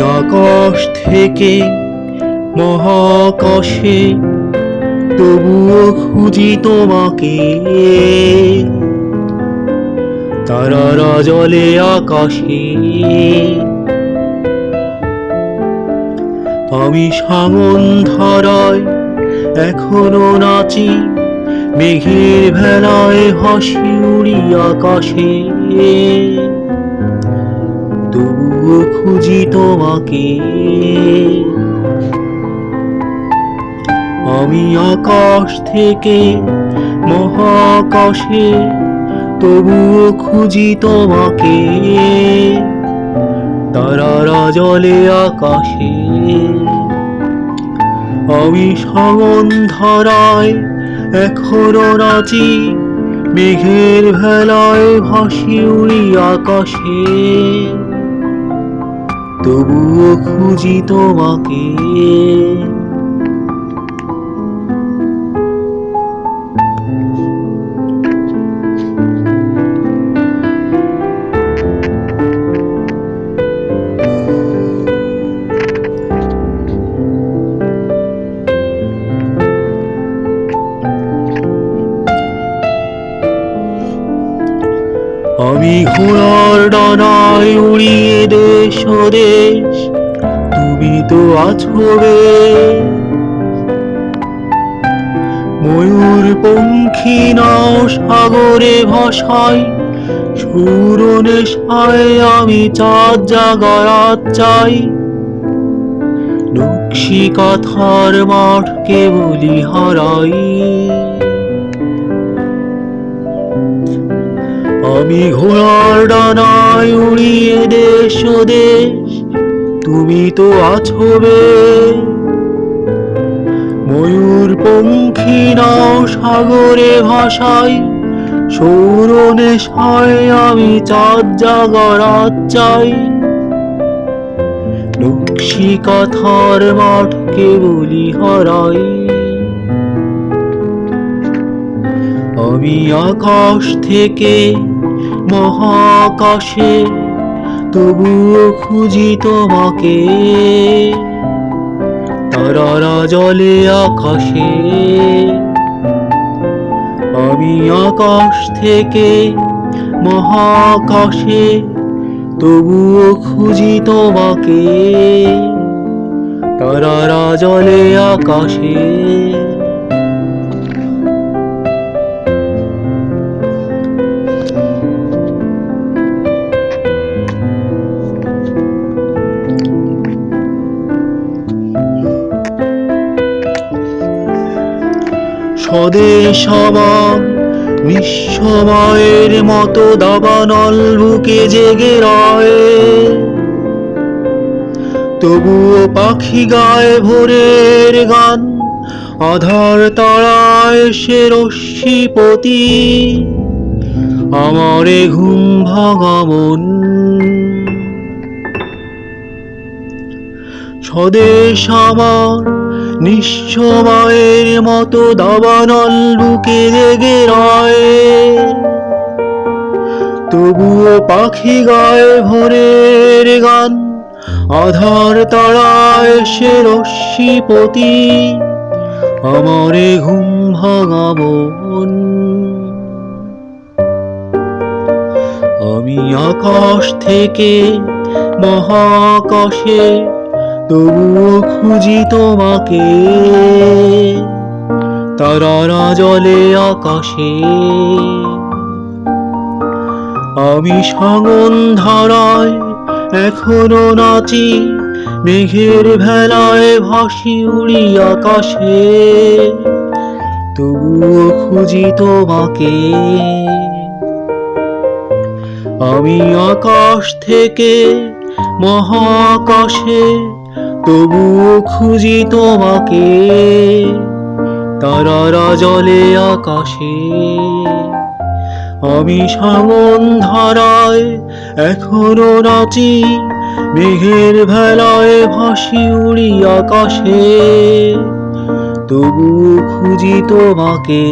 আকাশ থেকে মহাকাশে, তবুও খুঁজি তোমাকে। তারারা জলে আকাশে। আমি সামন ধরায় এখনও নাচি, মেঘের ভেলায় হাসি উড়ি আকাশে। তবুও খুঁজি তোমাকে। আমি আকাশ থেকে মহাকাশে, তবুও খুঁজি তোমাকে। তারারা জলে আকাশে। আমি সামন ধরায় এখনও নাচি, মেঘের ভেলায় ভাসি উড়ি আকাশে। তবুও খুঁজি তোমাকে। আমি ঘোড়ার ডানায় দেশ তুমি তো আছো বেশ। ময়ূর পঙ্খী নাও সাগরে ভাসাই সুর নেশায় আমি চাঁদ জাগারাত চাই নকশি কাথার মাঠ কেবলি হারাই আমি ঘোড়ার ডানায় উড়িয়ে দেশ দেশ তুমি তো আছো বেশ। ময়ূর পঙ্খী নাও সাগরে ভাসাই সৌর নেশায় আমি চাঁদ জাগরাত চাই নকশি কাথার মাঠ কেবলি হারাই আমি আকাশ থেকে মহাকাশে, তবুও খুঁজি তোমাকে। তারারা জলে, আকাশে। আমি আকাশ থেকে মহাকাশে, তবুও খুঁজি তোমাকে। তারারা জলে, আকাশে। স্বদেশ আমার নিঃসময়ের মতো দাবানল বুকে জেগে রয়ে। তবুও পাখি গায়ে ভোরের গান, আধার তারায় সে রশ্মিপতি আমারে ঘুম ভাঙা মন স্বদেশ আমার নিঃসময়ের মতো দাবানল বুকে লেগে রয়ে। তবুও পাখি গায়ে ভোরের গান, আধার তারায় সে রশ্মিপতি আমারে ঘুম ভাঙা মন। আমি আকাশ থেকে মহাকাশে তবুও খুঁজি তোমাকে। তারারা জলে আকাশে। আমি সাগন ধারায় এখনও নাচি, মেঘের ভেলায় ভাসি উড়ি আকাশে। তবুও খুঁজি তোমাকে। আমি আকাশ থেকে মহাকাশে তবুও খুঁজি তোমাকে তারারা জলে আকাশে। আমি সামন ধারায় এখনও নাচি, মেঘের ভেলায় ভাসি উড়ি আকাশে। তবু খুঁজি তোমাকে